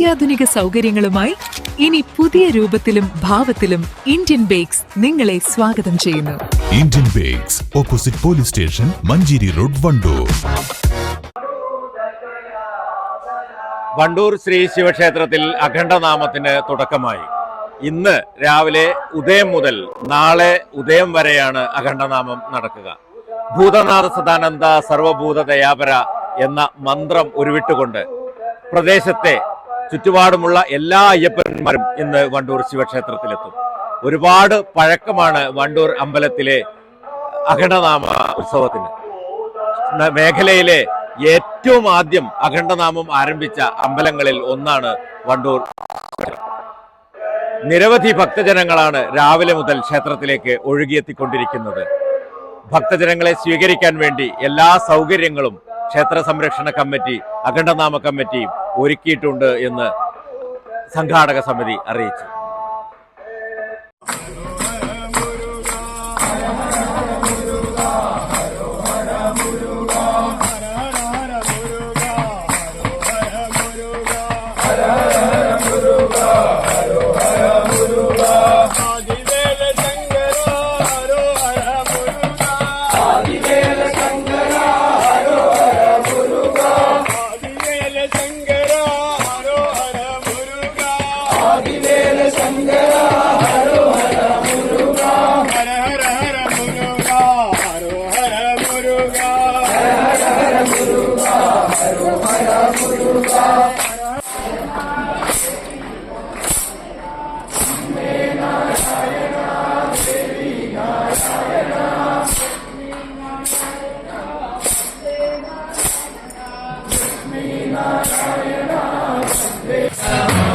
അത്യാധുനിക സൗകര്യങ്ങളുമായി ഇനി പുതിയ രൂപത്തിലും ഭാവത്തിലും ഇന്ത്യൻ ബേക്സ് നിങ്ങളെ സ്വാഗതം ചെയ്യുന്നു. Indian bakes opposite police station Manjeri road Wandoor. Wandoor Shri ശിവക്ഷേത്രത്തിൽ അഖണ്ഡനാമത്തിന് തുടക്കമായി. ഇന്ന് രാവിലെ ഉദയം മുതൽ നാളെ ഉദയം വരെയാണ് അഖണ്ഡനാമം നടക്കുക. ഭൂതനാഥ സദാനന്ദ സർവഭൂത ദയാപര എന്ന മന്ത്രം ഉരുവിട്ടുകൊണ്ട് പ്രദേശത്തെ ചുറ്റുപാടുമുള്ള എല്ലാ അയ്യപ്പന്മാരും ഇന്ന് വണ്ടൂർ ശിവക്ഷേത്രത്തിലെത്തും. ഒരുപാട് പഴക്കമാണ് വണ്ടൂർ അമ്പലത്തിലെ അഖണ്ഡനാമ ഉത്സവത്തിന്. മേഖലയിലെ ഏറ്റവും ആദ്യം അഖണ്ഡനാമം ആരംഭിച്ച അമ്പലങ്ങളിൽ ഒന്നാണ് വണ്ടൂർ നിരവധി ഭക്തജനങ്ങളാണ് രാവിലെ മുതൽ ക്ഷേത്രത്തിലേക്ക് ഒഴുകിയെത്തിക്കൊണ്ടിരിക്കുന്നത്. ഭക്തജനങ്ങളെ സ്വീകരിക്കാൻ വേണ്ടി എല്ലാ സൗകര്യങ്ങളും ക്ഷേത്ര സംരക്ഷണ കമ്മിറ്റി അഖണ്ഡനാമ കമ്മിറ്റിയും ഒരുക്കിയിട്ടുണ്ട് എന്ന് സംഘാടക സമിതി അറിയിച്ചു. Thanks.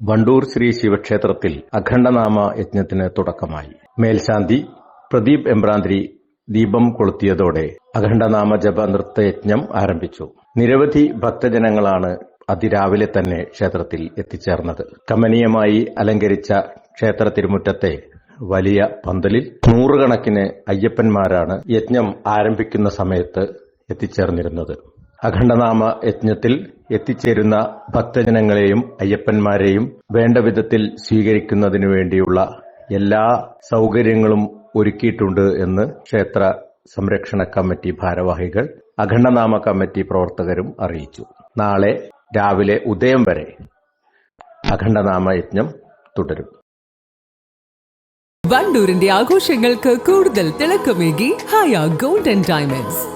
വണ്ടൂർ ശ്രീ ശിവക്ഷേത്രത്തിൽ അഖണ്ഡനാമ യജ്ഞത്തിന് തുടക്കമായി. മേൽശാന്തി പ്രദീപ് എംബ്രാന്തിരി ദീപം കൊളുത്തിയതോടെ അഖണ്ഡനാമ ജപ നൃത്തയജ്ഞം ആരംഭിച്ചു. നിരവധി ഭക്തജനങ്ങളാണ് അതിരാവിലെ തന്നെ ക്ഷേത്രത്തിൽ എത്തിച്ചേർന്നത്. കമനീയമായി അലങ്കരിച്ച ക്ഷേത്ര തിരുമുറ്റത്തെ വലിയ പന്തലിൽ നൂറുകണക്കിന് അയ്യപ്പന്മാരാണ് യജ്ഞം ആരംഭിക്കുന്ന സമയത്ത് എത്തിച്ചേർന്നിരുന്നത്. അഖണ്ഡനാമ യജ്ഞത്തിൽ എത്തിച്ചേരുന്ന ഭക്തജനങ്ങളെയും അയ്യപ്പന്മാരെയും വേണ്ട വിധത്തിൽ സ്വീകരിക്കുന്നതിനു വേണ്ടിയുള്ള എല്ലാ സൗകര്യങ്ങളും ഒരുക്കിയിട്ടുണ്ട് എന്ന് ക്ഷേത്ര സംരക്ഷണ കമ്മിറ്റി ഭാരവാഹികൾ അഖണ്ഡനാമ കമ്മിറ്റി പ്രവർത്തകരും അറിയിച്ചു. നാളെ രാവിലെ ഉദയം വരെ അഖണ്ഡനാമ യജ്ഞം തുടരും. വണ്ടൂരിന്റെ ആഘോഷങ്ങൾക്ക് കൂടുതൽ തിളക്കമേകി ഹായ ഗോൾഡൻ ഡയമണ്ട്സ്.